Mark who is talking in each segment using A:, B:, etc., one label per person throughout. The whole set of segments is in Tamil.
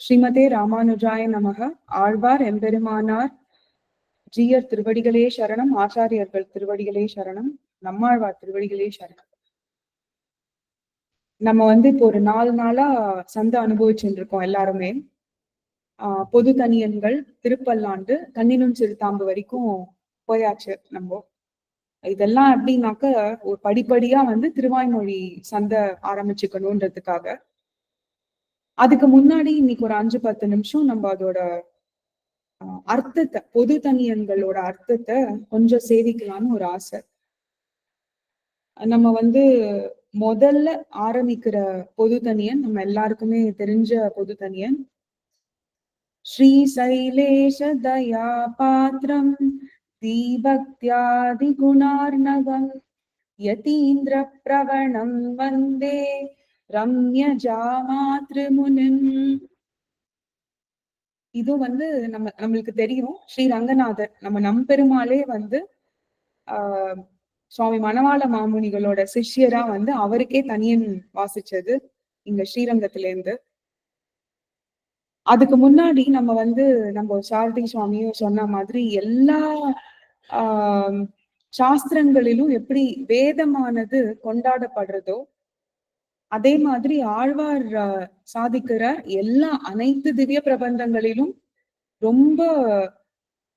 A: ஸ்ரீமதே ராமானுஜாய நமக. ஆழ்வார் எம்பெருமானார் ஜீயர் திருவடிகளே சரணம் ஆச்சாரியர்கள் திருவடிகளே சரணம் நம்மாழ்வார் திருவடிகளே சரணம். நம்ம வந்து இப்போ ஒரு நாலு நாளா சந்தை அனுபவிச்சுட்டு இருக்கோம் எல்லாருமே. ஆஹ் பொது தனியன்கள் திருப்பல்லாண்டு கண்ணினும் சிறுதாம்பு வரைக்கும் போயாச்சு நம்ம. இதெல்லாம் எப்படின்னாக்க ஒரு படிப்படியா வந்து திருவாய்மொழி சந்தை ஆரம்பிச்சுக்கணும்ன்றதுக்காக அதுக்கு முன்னாடி இன்னைக்கு ஒரு அஞ்சு பத்து நிமிஷம் நம்ம அதோட அர்த்தத்தை பொது தனியன்களோட அர்த்தத்தை கொஞ்சம் சேவிக்கலாம்னு ஒரு ஆசை. நம்ம வந்து முதல்ல ஆரம்பிக்கிற பொது தனியன் நம்ம எல்லாருக்குமே தெரிஞ்ச பொது தனியன். ஸ்ரீ சைலேஷ தயா பாத்திரம் தீபக்தியாதி குணார்ணவம் யதீந்திர பிரவணம் வந்தே. ரம்ய ஜாமாத்ருமுனிம் இது வந்து நம்ம நம்மளுக்கு தெரியும் ஸ்ரீ ரங்கநாதர். நம்ம நம்பெருமாளே வந்து ஆஹ் சுவாமி மணவாள மாமுனிகளோட சிஷ்யரா வந்து அவருக்கே தனியன் வாசிச்சது இங்க ஸ்ரீரங்கத்துல இருந்து அதுக்கு முன்னாடி நம்ம வந்து நம்ம சாரதி சுவாமியும் சொன்ன மாதிரி எல்லா ஆஹ் சாஸ்திரங்களிலும் எப்படி வேதமானது கொண்டாடப்படுறதோ அதே மாதிரி ஆழ்வார் சாதிக்கிற எல்லா அனைத்து திவ்ய பிரபந்தங்களிலும் ரொம்ப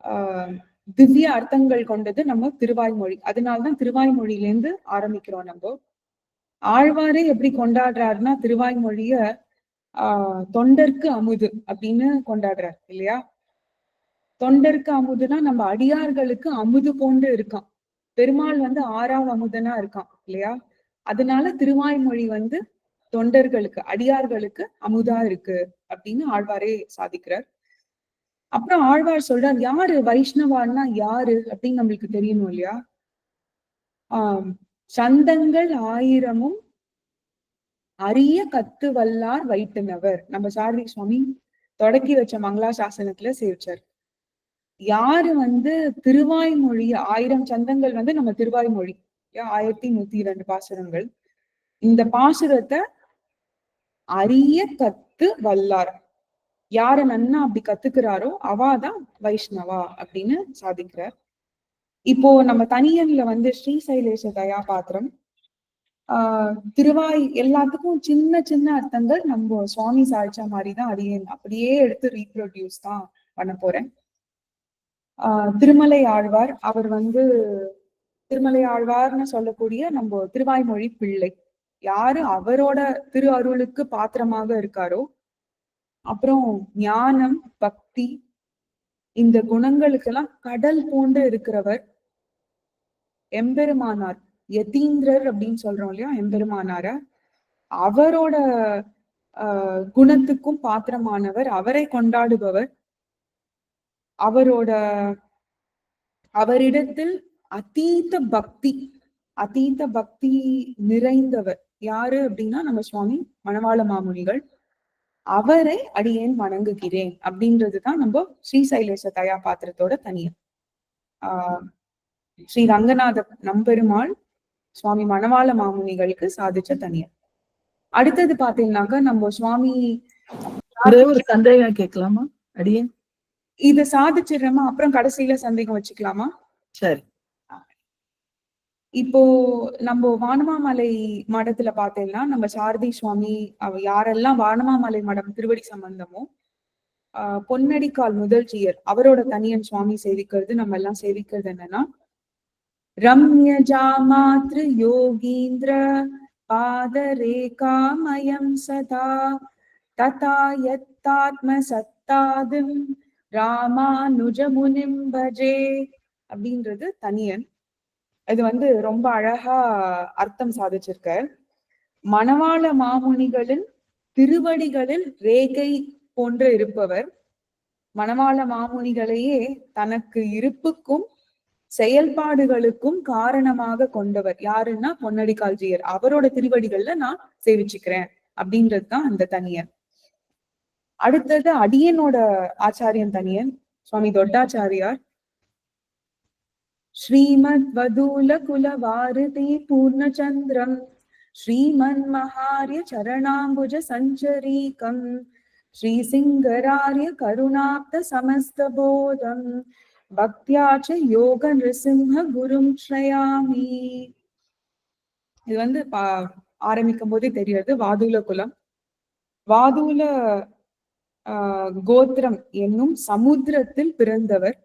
A: ஆஹ் திவ்ய அர்த்தங்கள் கொண்டது நம்ம திருவாய்மொழி. அதனால்தான் திருவாய்மொழியிலேருந்து ஆரம்பிக்கிறோம் நம்ம. ஆழ்வாரே எப்படி கொண்டாடுறாருன்னா திருவாய்மொழிய ஆஹ் தொண்டர்க்கு அமுது அப்படின்னு கொண்டாடுறார் இல்லையா? தொண்டருக்கு அமுதுனா நம்ம அடியார்களுக்கு அமுது போன்று இருக்கான். பெருமாள் வந்து ஆறாவது அமுதனா இருக்கான் இல்லையா? அதனால திருவாய்மொழி வந்து தொண்டர்களுக்கு அடியார்களுக்கு அமுதா இருக்கு அப்படின்னு ஆழ்வாரே சாதிக்கிறார். அப்புறம் ஆழ்வார் சொல்றார் யாரு? வைஷ்ணவான்னா யாரு? அப்படின்னு நம்மளுக்கு தெரியணும் இல்லையா? ஆஹ் சந்தங்கள் ஆயிரமும் அரிய கத்து வல்லார் வைத்தனவர். நம்ம சாரதி சுவாமி தொடக்கி வச்ச மங்களா சாசனத்துல சேவிச்சார். யாரு வந்து திருவாய்மொழி ஆயிரம் சந்தங்கள் வந்து நம்ம திருவாய்மொழி ஆயிரத்தி நூத்தி இரண்டு பாசுரங்கள். இந்த பாசுரத்தை அரிய கத்து வல்லார். யார நன்னா அப்படி கத்துக்கிறாரோ அவாதான் வைஷ்ணவா அப்படின்னு சாதிக்கிறார். இப்போ நம்ம தனியன்ல வந்து ஸ்ரீசைலேஷ தயா பாத்திரம். ஆஹ் திருவாய் எல்லாத்துக்கும் சின்ன சின்ன அர்த்தங்கள் நம்ம சுவாமி சாய்ச்ச மாதிரிதான் அடியே அப்படியே எடுத்து ரீப்ரொடியூஸ் தான் பண்ண போறேன். ஆஹ் திருமலை ஆழ்வார் அவர் வந்து திருமலை ஆழ்வார்னு சொல்லக்கூடிய நம்ம திருவாய்மொழி பிள்ளை. யாரு அவரோட திரு அருளுக்கு பாத்திரமாக இருக்காரோ அப்புறம் ஞானம் பக்தி இந்த குணங்களுக்கெல்லாம் கடல் போன்று இருக்கிறவர் எம்பெருமானார். யதீந்திரர் அப்படின்னு சொல்றோம் இல்லையா எம்பெருமானார. அவரோட ஆஹ் குணத்துக்கும் பாத்திரமானவர் அவரை கொண்டாடுபவர். அவரோட அவரிடத்தில் அதீத பக்தி அதீத பக்தி நிறைந்தவர். யாரு அப்படின்னா நம்ம சுவாமி மணவாள மாமுனிகள். அவரை அடியேன் வணங்குகிறேன் அப்படின்றதுதான் நம்ம ஸ்ரீசைலேச தயா பாத்திரத்தோட தனியம் ஆஹ் ஸ்ரீ ரங்கநாத நம்பெருமாள் சுவாமி மணவாள மாமுனிகளுக்கு சாதிச்ச தனியம் அடுத்தது பாத்தீங்கன்னாக்க நம்ம சுவாமி
B: ஒரு சந்தேகம் கேட்கலாமா? அடியேன்?
A: இத சாதிச்சிடுறோமா? அப்புறம் கடைசியில சந்தேகம் வச்சுக்கலாமா?
B: சரி.
A: இப்போ நம்ம வானமாமலை மடத்துல பார்த்தேன்னா நம்ம சாரதி சுவாமி அவ யாரெல்லாம் வானமாமலை மடம் திருவடி சம்பந்தமோ ஆஹ் பொன்னடிக்கால் முதல்ஜியர் அவரோட தனியன் சுவாமி சேவிக்கிறது நம்ம எல்லாம் சேவிக்கிறது என்னன்னா ரம்ய ஜாமாத்ரு யோகீந்திர பாதரேகாமயம் சதா ததா யத்தாத்ம சத்தாதும் ராமானுஜமுனிம் பஜே அப்படின்றது தனியன். இது வந்து ரொம்ப அழகா அர்த்தம் சாதிச்சிருக்க மணவாள மாமுனிகளின் திருவடிகளில் ரேகை போன்று இருப்பவர். மணவாள மாமுனிகளையே தனக்கு இருப்புக்கும் செயல்பாடுகளுக்கும் காரணமாக கொண்டவர். யாருன்னா பொன்னடிக்கால்ஜியர் அவரோட திருவடிகள்ல நான் சேவிச்சுக்கிறேன் அப்படின்றது தான் அந்த தனியன். அடுத்தது அடியனோட ஆச்சாரியன் தனியன் சுவாமி தொட்டாச்சாரியார். श्रीमद्वदूलकुलवारिति पूर्णचन्द्रम् श्रीमन्महार्य चरणाम्बुज सञ्चरीकम् श्रीसिङ्गरार्य करुणाप्त समस्तबोधम् பக்தியா ச யோக நிருசிம்ஹ குரும் ஸ்ரயாமி இது வந்து பா- ஆரம்பிக்கும் போதே தெரியாது வாதுல குலம் வாதுல ஆஹ், கோத்திரம் என்னும் சமுத்திரத்தில் பிறந்தவர்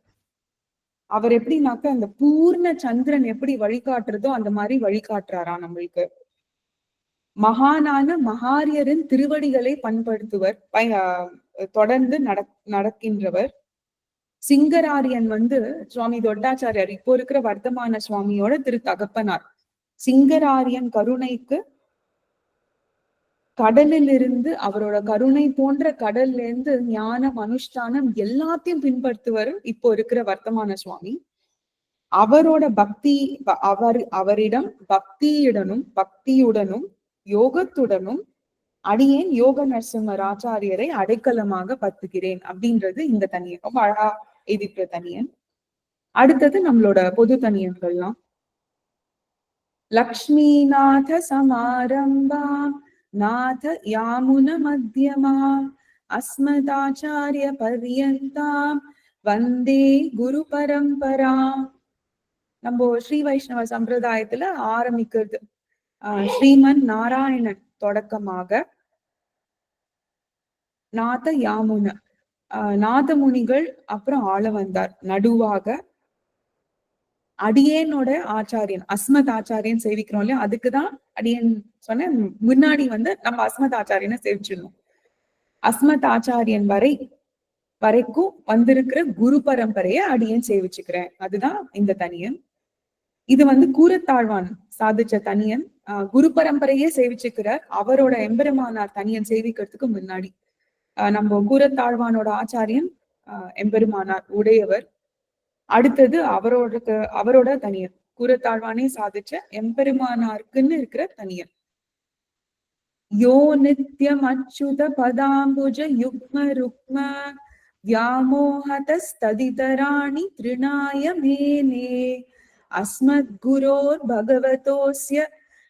A: அவர் எப்படின்னாக்க அந்த பூர்ண சந்திரன் எப்படி வழிகாட்டுறதோ அந்த மாதிரி வழிகாட்டுறாரா நம்மளுக்கு. மகானான மகாரியரின் திருவடிகளை பண்படுத்துவர் ஆஹ், தொடர்ந்து நடக் நடக்கின்றவர். சிங்கராரியன் வந்து சுவாமி தொட்டாச்சாரியார் இப்போ இருக்கிற வர்த்தமான சுவாமியோட திரு தகப்பனார் சிங்கராரியன் கருணைக்கு கடலிலிருந்து அவரோட கருணை போன்ற கடல்ல இருந்து ஞானம் அனுஷ்டானம் எல்லாத்தையும் பின்பற்றுவர் இப்போ இருக்கிற வர்த்தமான சுவாமி. அவரோட பக்தி அவர் அவரிடம் பக்தியுடனும் பக்தியுடனும் யோகத்துடனும் அடியேன் யோக நரசிம்மர் ஆச்சாரியரை அடைக்கலமாக பத்துகிறேன் அப்படின்றது இந்த தனியன். ரொம்ப அழகா எதிர்க்கிற தனியன். அடுத்தது நம்மளோட பொது தனியன்கள்லாம். லக்ஷ்மிநாத சமாரம்பா. நாத யாமுன अस्मदाचार्यपर्यन्ताम् அஸ்மதாச்சாரிய வந்தே குரு பரம்பரா நம்ம ஸ்ரீ வைஷ்ணவ சம்பிரதாயத்துல ஆரம்பிக்கிறது. ஆஹ் ஸ்ரீமன் நாராயணன் தொடக்கமாக. நாத யாமுன. ஆஹ் நாத முனிகள் அப்புறம் ஆள வந்தார் நடுவாக. அடியேனோட ஆச்சாரியன் அஸ்மத் ஆச்சாரியன் சேவிக்கிறோம் இல்லையா? அதுக்குதான் அடியன் சொன்னேன் முன்னாடி வந்து நம்ம அஸ்மத் ஆச்சாரியனை சேவிச்சிடணும். அஸ்மத் ஆச்சாரியன் வரை வரைக்கும் வந்திருக்கிற குரு பரம்பரையை அடியன் சேவிச்சுக்கிறேன். அதுதான் இந்த தனியன். இது வந்து கூரத்தாழ்வான் சாதிச்ச தனியன். ஆஹ் குரு பரம்பரையே சேவிச்சுக்கிறார். அவரோட எம்பெருமானார் தனியன் சேவிக்கிறதுக்கு முன்னாடி. ஆஹ் நம்ம கூரத்தாழ்வானோட ஆச்சாரியன் ஆஹ் எம்பெருமானார் உடையவர். அடுத்தது அவரோட அவரோட தனியன் கூரத்தாழ்வானே சாதிச்ச எம்பெருமானாருக்குன்னு இருக்கிற தனியன் யோ நித்யம் அச்சுத பதாம்புஜ யுக்ம ருக்ம व्यामोहतस्तदितराणि तृणाय मेने अस्मद्गुरोर्भगवतोऽस्य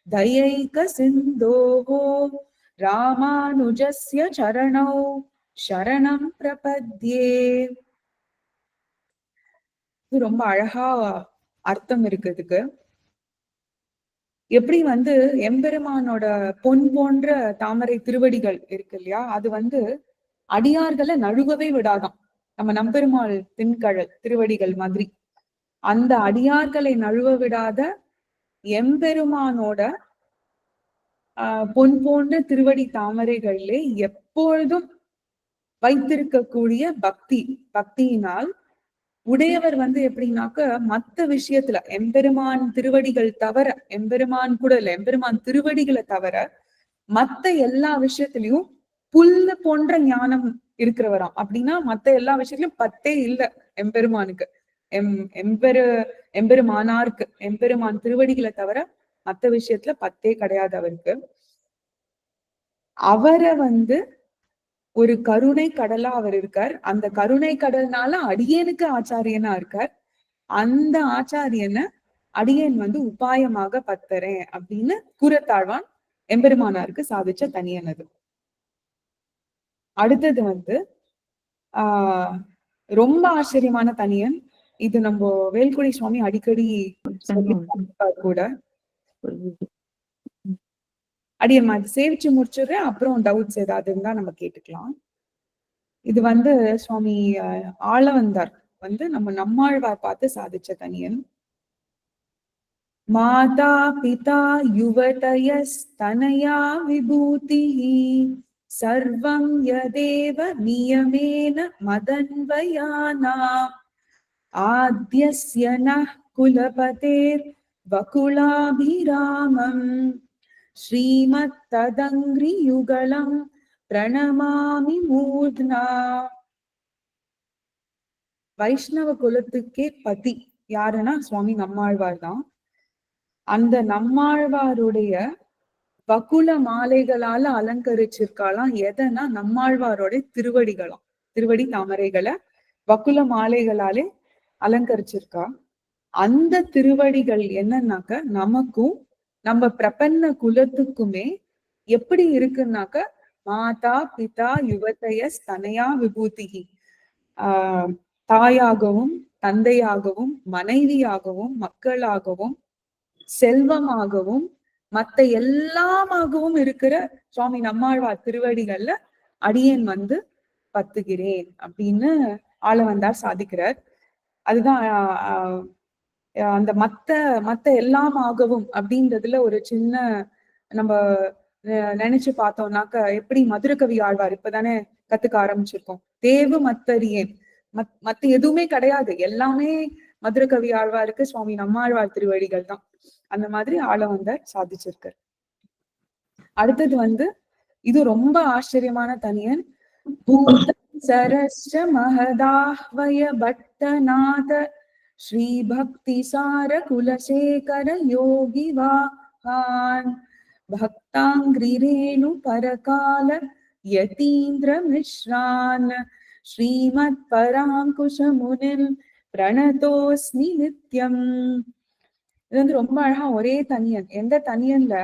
A: दयैकसिन्धोः रामानुजस्य चरणौ शरणं प्रपद्ये இது ரொம்ப அழகா அர்த்தம் இருக்குதுக்கு எப்படி வந்து எம்பெருமானோட பொன் போன்ற தாமரை திருவடிகள் இருக்கு இல்லையா? அது வந்து அடியார்களை நழுவவே விடாதாம் நம்ம நம்பெருமாள் திண்கழல் திருவடிகள் மாதிரி. அந்த அடியார்களை நழுவ விடாத எம்பெருமானோட ஆஹ் பொன் போன்ற திருவடி தாமரைகளிலே எப்பொழுதும் வைத்திருக்கக்கூடிய பக்தி பக்தியினால் உடையவர் வந்து எப்படின்னாக்க மத்த விஷயத்துல எம்பெருமான் திருவடிகள் தவிர எம்பெருமான் கூட இல்ல எம்பெருமான் திருவடிகளை தவிர மத்த எல்லா விஷயத்திலயும் புல்லு போன்ற ஞானம் இருக்கிறவராம். அப்படின்னா மத்த எல்லா விஷயத்திலயும் பத்தே இல்ல எம்பெருமானுக்கு. எம் எம்பெரு எம்பெருமானாருக்கு எம்பெருமான் திருவடிகளை தவிர மத்த விஷயத்துல பத்தே கிடையாது அவருக்கு. அவரை வந்து ஒரு கருணை கடலா அவர் இருக்கார். அந்த கருணை கடல்னால அடியேனுக்கு ஆச்சாரியனா இருக்கார். அந்த ஆச்சாரியனை அடியேன் வந்து உபாயமாக பத்தறேன் அப்படின்னு கூறத்தாழ்வான் எம்பெருமானாருக்கு சாதிச்ச தனியன் அது அடுத்தது வந்து ஆஹ் ரொம்ப ஆச்சரியமான தனியன். இது நம்ம வேல்குடி சுவாமி அடிக்கடி சொல்லியிருப்பார் கூட. அடியம்மா இது சேவிச்சு முடிச்சுடுறேன் அப்புறம் டவுட்ஸ் ஏதாவது இருந்தா நம்ம கேட்டுக்கலாம். இது வந்து சுவாமி ஆளவந்தார் வந்து நம்ம நம்மாழ்வார் பார்த்து சாதிச்ச தனியன் மாதா பிதா யுவதயஸ்தனயா விபூதி சர்வம் யதேவ நியமேன மதன்வயானா ஆத்யஸ்ய ந குலபதேர் வகுலாபிராமம். ஸ்ரீமத்ததங்கிரியுகலம் பிரணமாமி மூர்த்னா வைஷ்ணவ குலத்துக்கே பதி. யாருன்னா சுவாமி நம்மாழ்வார் தான். அந்த நம்மாழ்வாருடைய வகுல மாலைகளால அலங்கரிச்சிருக்காளாம். எதனா நம்மாழ்வாரோட திருவடிகளாம். திருவடி தாமரைகளை வகுல மாலைகளாலே அலங்கரிச்சிருக்கா. அந்த திருவடிகள் என்னன்னாக்க நமக்கும் நம்ம பிரபன்ன குலத்துக்குமே எப்படி இருக்குன்னாக்க மாதா பிதா யுவதய ஸ்தனயா விபூதிகி. ஆஹ் தாயாகவும் தந்தையாகவும் மனைவியாகவும் மக்களாகவும் செல்வமாகவும் மத்த எல்லாமாகவும் இருக்கிற சுவாமி நம்மாழ்வார் திருவடிகள்ல அடியேன் வந்து பத்துகிறேன் அப்படின்னு ஆள வந்தார் சாதிக்கிறார். அதுதான் ஆஹ் அந்த மத்த மத்த எல்லாம் ஆகவும் அப்படின்றதுல ஒரு சின்ன நம்ம நினைச்சு பார்த்தோம்னாக்க எப்படி மதுரகவி ஆழ்வார் இப்பதானே கத்துக்க ஆரம்பிச்சிருக்கோம். தேவு மத்தறியேன் மத் மத்த எதுவுமே கிடையாது. எல்லாமே மதுரகவி ஆழ்வாருக்கு சுவாமி நம்மாழ்வார் திருவடிகள் தான். அந்த மாதிரி ஆள வந்த சாதிச்சிருக்கார். அடுத்தது வந்து இது ரொம்ப ஆச்சரியமான தனியன். சரஸ்ய மகதாஹ்வய பட்டநாத ஸ்ரீ பக்தி சார குலசேகர யோகி வாஹான் भक्ताङ्घ्रिरेणु परकाल यतीन्द्र मिश्रान् श्रीमत् பராங்குஷமுனில் பிரணதோஸ்மி நித்யம் இது வந்து ரொம்ப அழகா ஒரே தனியன் எந்த தனியன்ல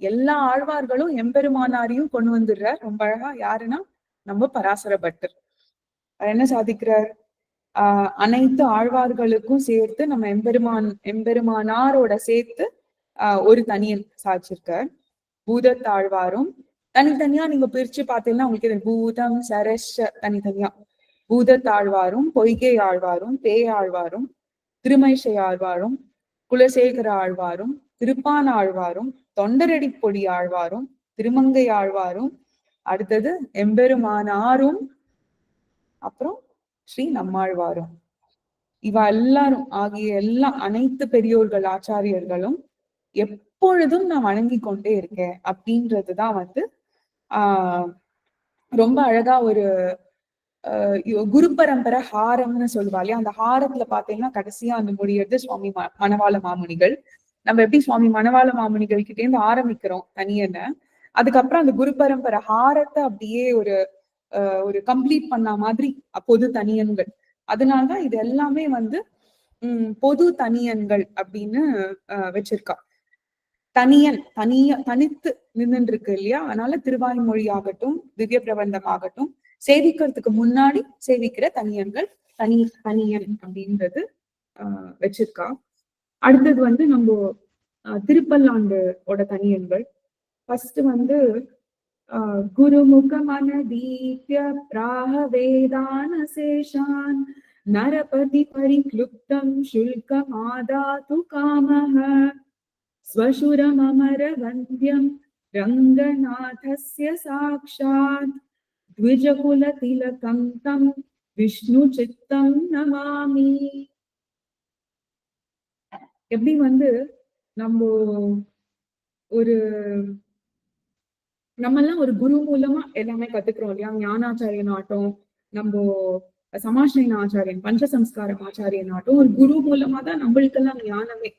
A: எல்லா ஆழ்வார்களும் எம்பெருமானாரையும் கொண்டு வந்துடுறார் ரொம்ப அழகா யாருன்னா நம்ம பராசர பட்டர் அவர் என்ன சாதிக்கிறார் ஆஹ் அனைத்து ஆழ்வார்களுக்கும் சேர்த்து நம்ம எம்பெருமான் எம்பெருமானாரோட சேர்த்து ஆஹ் ஒரு தனியன் சாதிச்சிருக்கார் பூதத்தாழ்வாரும். தனித்தனியா நீங்க பிரிச்சு பார்த்தீங்கன்னா உங்களுக்கு இது பூதம் சரஷ தனித்தனியா. பூதத்தாழ்வாரும் பொய்கை ஆழ்வாரும் பேயாழ்வாரும் திருமைஷை ஆழ்வாரும் குலசேகர ஆழ்வாரும் திருப்பான் ஆழ்வாரும் தொண்டரடி பொடி ஆழ்வாரும் திருமங்கை ஆழ்வாரும் அடுத்தது எம்பெருமானாரும் அப்புறம் ஸ்ரீ நம்மாழ்வாரும். இவ எல்லாரும் ஆகிய எல்லா அனைத்து பெரியோர்கள் ஆச்சாரியர்களும் எப்பொழுதும் நான் வணங்கி கொண்டே இருக்கேன் அப்படின்றதுதான் வந்து ஆஹ் ரொம்ப அழகா ஒரு குரு பரம்பரை ஹாரம்னு சொல்லுவாள் அந்த ஹாரத்துல பாத்தீங்கன்னா கடைசியா அந்த முடியறது சுவாமி மணவாள மாமுனிகள். நம்ம எப்படி சுவாமி மணவாள மாமுனிகள் கிட்டே இருந்து ஆரம்பிக்கிறோம் தனியன. அதுக்கப்புறம் அந்த குரு பரம்பரை ஹாரத்தை அப்படியே ஒரு ஒரு கம்ப்ளீட் பண்ண மாதிரி பொது தனியன்கள். அதனாலதான் இது எல்லாமே வந்து உம் பொது தனியன்கள் அப்படின்னு வச்சிருக்கா. தனியன் தனிய தனித்து நின்று இருக்கு இல்லையா? அதனால திருவாய்மொழி ஆகட்டும் திவ்ய பிரபந்தம் ஆகட்டும் சேவிக்கிறதுக்கு முன்னாடி சேவிக்கிற தனியன்கள் தனி தனியன் அப்படின்றது ஆஹ் வச்சிருக்கா. அடுத்தது வந்து நம்ம திருப்பல்லாண்டோட தனியன்கள். ஃபர்ஸ்ட் வந்து குருமுக மனதீப்ய பிராக வேதான சேஷான் நரபதி பரிக்ளுப்தம் शुल्कमादातु कामः स्वशुरममरवन्द्यं रङ्गनाथस्य साक्षात् द्विजकुलतिलकं तं விஷ்ணுச்சித்தம் நமாமி எப்படி வந்து நம்ம ஒரு நம்ம எல்லாம் ஒரு குரு மூலமா எல்லாமே கத்துக்கிறோம் இல்லையா? ஞானாச்சாரியன் ஆட்டம் நம்ம சமாஷ்ணயன ஆச்சாரியன் பஞ்சசம்ஸ்காரம் ஆச்சாரியன் ஆட்டம் ஒரு குரு மூலமா தான் நம்மளுக்கெல்லாம் ஞானமே.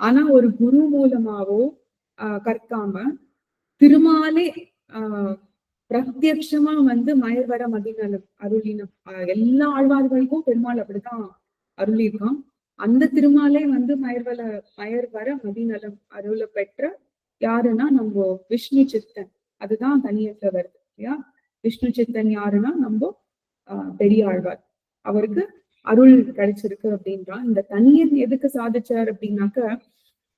A: ஆனா ஒரு குரு மூலமாவோ ஆஹ் கற்காம திருமாலே ஆஹ் பிரத்யட்சமா வந்து மயர்வர மதிநலம் அருளினம் எல்லா ஆழ்வார்களுக்கும் பெருமாள் அப்படிதான் அருளியிருக்கான். அந்த திருமாலே வந்து மயர்வல மயர்வர மதிநலம் அருள பெற்ற யாருன்னா நம்ம விஷ்ணு சித்தன். அதுதான் தனியத்துல வருது இல்லையா? விஷ்ணு சித்தன் யாருன்னா நம்ம ஆஹ் ஆழ்வார் அவருக்கு அருள் கிடைச்சிருக்கு அப்படின்றா இந்த தனியன் எதுக்கு சாதிச்சார் அப்படின்னாக்க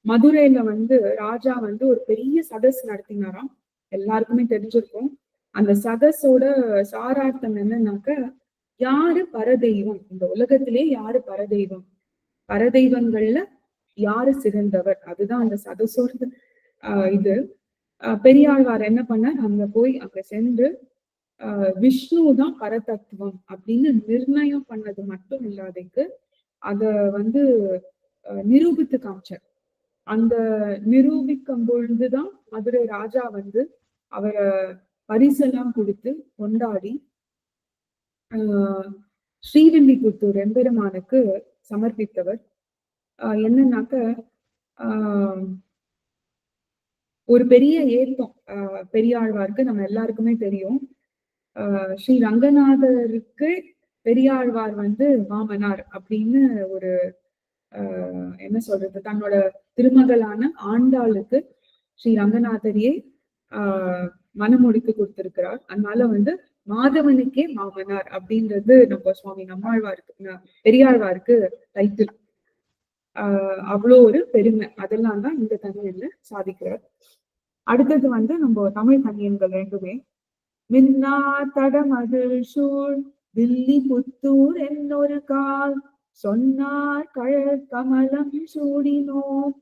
A: மதுரையில வந்து ராஜா வந்து ஒரு பெரிய சதஸ் நடத்தினாராம். எல்லாருக்குமே தெரிஞ்சிருக்கும். அந்த சதஸோட சாரார்த்தம் என்னன்னாக்க யாரு பரதெய்வம்? இந்த உலகத்திலே யாரு பரதெய்வம்? பரதெய்வங்கள்ல யாரு சிறந்தவர்? அதுதான் அந்த சதஸோட இது. பெரியாழ்வார் என்ன பண்ணார்? அங்க போய் அங்க சென்று ஆஹ் விஷ்ணு தான் பரதத்துவம் அப்படின்னு நிர்ணயம் பண்ணது மட்டும் இல்லாதைக்கு அத வந்து நிரூபித்து காமிச்சார். அந்த நிரூபிக்கும் பொழுதுதான் மதுரை ராஜா வந்து அவரை பரிசெல்லாம் கொடுத்து கொண்டாடி ஆஹ் ஸ்ரீவில்லிபுத்தூர் எம்பெருமானுக்கு சமர்ப்பித்தவர். ஆஹ் என்னன்னாக்க ஆஹ் ஒரு பெரிய ஏத்தம் ஆஹ் பெரியாழ்வாருக்கு நம்ம எல்லாருக்குமே தெரியும். ஆஹ் ஸ்ரீ ரங்கநாதருக்கு பெரியாழ்வார் வந்து மாமனார் அப்படின்னு ஒரு ஆஹ் என்ன சொல்றது தன்னோட திருமகளான ஆண்டாளுக்கு ஸ்ரீ ரங்கநாதரையே ஆஹ் மனமுடித்து கொடுத்திருக்கிறார். அதனால வந்து மாதவனுக்கே மாமனார் அப்படின்றது நம்ம சுவாமி நம்மாழ்வாருக்கு பெரியாழ்வாருக்கு டைட்டில். ஆஹ் அவ்வளோ ஒரு பெருமை. அதெல்லாம் தான் இந்த தமிழ்ல சாதிக்கிறார் அடுத்தது வந்து நம்ம தமிழ் தனியன்கள் ரெண்டுமே. மின்னா தடமதில் சூழ் தில்லி புத்தூர் என்னொரு கால் சொன்னார் கழற் கமலம் சூடினோம்.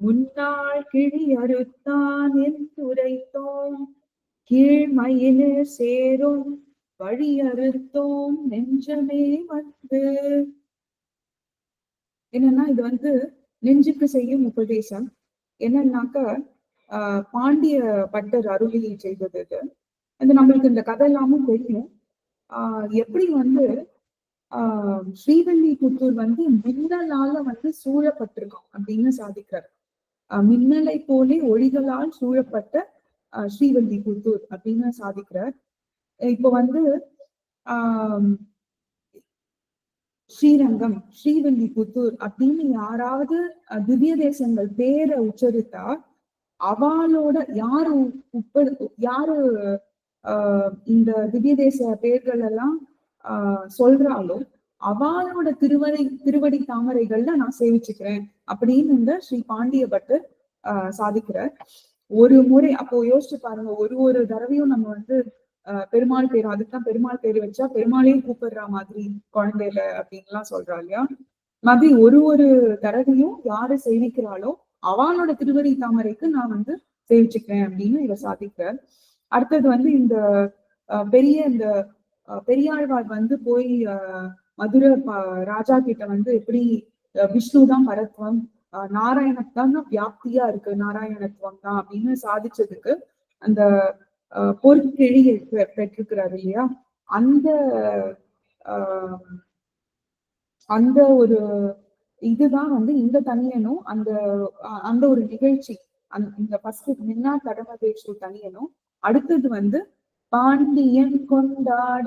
A: முன்னாள் கிழி அறுத்தான் என்றுரைத்தோம் கீழ்மயிலு சேரும் வழி அறுத்தோம் நெஞ்சமே வந்து என்னன்னா இது வந்து நெஞ்சுக்கு செய்யும் உபதேசம். என்னன்னாக்க ஆஹ் பாண்டிய பட்டர் அருளி செய்தது இது. அது நம்மளுக்கு இந்த கதை எல்லாமும் தெரியும். ஆஹ் எப்படி வந்து ஆஹ் ஸ்ரீவல்லிபுத்தூர் வந்து மின்னலால வந்து சூழப்பட்டிருக்கும் அப்படின்னு சாதிக்கிறார். ஆஹ் மின்னலை போலே ஒளிகளால் சூழப்பட்ட ஆஹ் ஸ்ரீவல்லிபுத்தூர் அப்படின்னு சாதிக்கிறார். இப்போ வந்து ஆஹ் ஸ்ரீரங்கம் ஸ்ரீவில்லிபுத்தூர் அப்படின்னு யாராவது திவ்ய தேசங்கள் பேரை உச்சரித்தா அவளோட யாரு உப்ப யாரு ஆஹ் இந்த திவ்ய தேச பேர்கள் எல்லாம் ஆஹ் சொல்றாலோ அவளோட திருவடி திருவடி தாமரைகள்ல நான் சேவிச்சுக்கிறேன் அப்படின்னு இந்த ஸ்ரீ பாண்டிய பட்டர் ஆஹ் சாதிக்கிறார். ஒரு முறை அப்போ யோசிச்சு பாருங்க ஒரு ஒரு தடவையும் நம்ம வந்து பெருமாள் பேர் அதுக்குதான் பெருமாள் பேர் வச்சா பெருமாளையும் கூப்பிடுற மாதிரி குழந்தையில அப்படின்லாம் சொல்றா இல்லையா? மாதிரி ஒரு ஒரு தடவையும் யாரு சேவிக்கிறாளோ அவளோட திருவரி தாமரைக்கு நான் வந்து சேவிச்சுக்கிறேன் அப்படின்னு இவர் சாதிக்கிறார் அடுத்தது வந்து இந்த ஆஹ் பெரிய இந்த பெரியாழ்வார் வந்து போய் மதுரை ப- ராஜா கிட்ட வந்து எப்படி விஷ்ணு தான் பரத்வம் நாராயணத்தான் வியாப்தியா இருக்கு நாராயணத்துவம் தான் அப்படின்னு சாதிச்சதுக்கு அந்த ஆஹ் பெற்றிருக்கிறார் பெற்றிருக்கிறாரு இல்லையா? அந்த ஆஹ் அந்த ஒரு இதுதான் வந்து இந்த தனியனும் அந்த அந்த ஒரு நிகழ்ச்சி அந்த இந்த ஃபர்ஸ்ட் மின்னா கடமதேஷு தனியனும் அடுத்தது வந்து பாண்டியன் கொண்டாட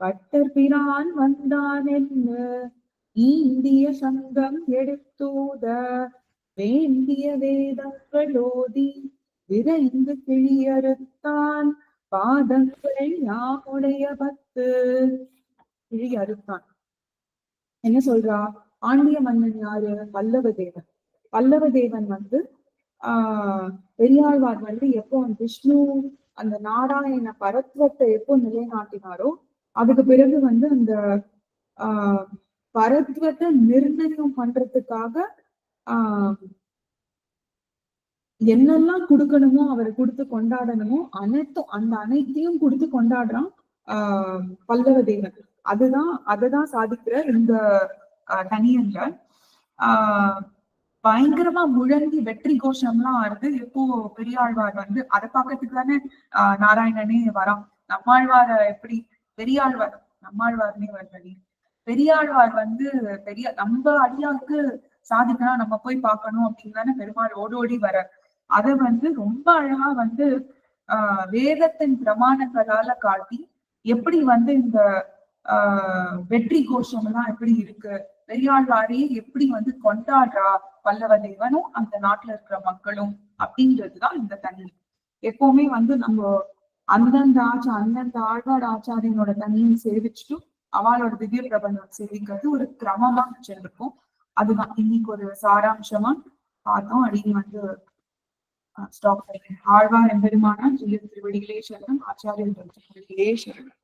A: பட்டர் பிரான் வந்தான் என்று இந்திய சங்கம் எடுத்தூத வேண்டிய வேதங்கள் ஓதி விரைந்து கிழியறுத்தான். பாதங்கள் யாமுடைய பத்து. கிழி அறுத்தான் என்ன சொல்றா? ஆண்டிய மன்னன் யாரு? பல்லவ தேவன் பல்லவ தேவன் வந்து ஆஹ் பெரியாழ்வார் வந்து எப்போ விஷ்ணு அந்த நாராயண பரத்வத்தை எப்போ நிலைநாட்டினாரோ அதுக்கு பிறகு வந்து அந்த ஆஹ் பரத்வத்தை நிர்ணயம் பண்றதுக்காக ஆஹ் என்னெல்லாம் கொடுக்கணுமோ அவர் கொடுத்து கொண்டாடணுமோ அனைத்தும் அந்த அனைத்தையும் கொடுத்து கொண்டாடுறான் ஆஹ் பல்லவ தேவன் அதுதான் அததான் சாதிக்கிற இந்த ஆஹ் தனியன்ல ஆஹ் பயங்கரமா முழங்கி வெற்றி கோஷம்லாம் வருது எப்போ பெரியாழ்வார் வந்து அதை பார்க்கறதுக்கு தானே ஆஹ் நாராயணனே வரான். நம்மாழ்வார எப்படி பெரியாழ்வார் நம்மாழ்வார்னே வருது பெரியாழ்வார் வந்து பெரிய நம்ம அடியாருக்கு சாதிக்கணும் நம்ம போய் பார்க்கணும் அப்படின்னு தானே பெருமாள் ஓடோடி வர அதை வந்து ரொம்ப அழகா வந்து ஆஹ் வேதத்தின் பிரமாணங்களால காட்டி எப்படி வந்து இந்த ஆஹ் வெற்றி கோஷம் எல்லாம் எப்படி இருக்கு பெரியாழ்வாரையே எப்படி வந்து கொண்டாடுறா பல்லவ தேவனும் அந்த நாட்டுல இருக்கிற மக்களும் அப்படின்றதுதான் இந்த தண்ணி. எப்பவுமே வந்து நம்ம அந்தந்த ஆச்சா அந்தந்த ஆழ்வார் ஆச்சாரியனோட தண்ணியும் சேவிச்சுட்டு அவளோட திவ்ய பிரபந்தம் சேவிக்கிறது ஒரு கிரமமா வச்சிருக்கும். அதுதான் இன்னைக்கு ஒரு சாராம்சமா பார்த்தோம். அப்படின்னு வந்து ஸ்டாப் பண்றேன் ஆழ்வார் எம்பெருமானா ஜெய திருவடிகளே சரணம் ஆச்சாரியன் திருவடிகளே சரணம்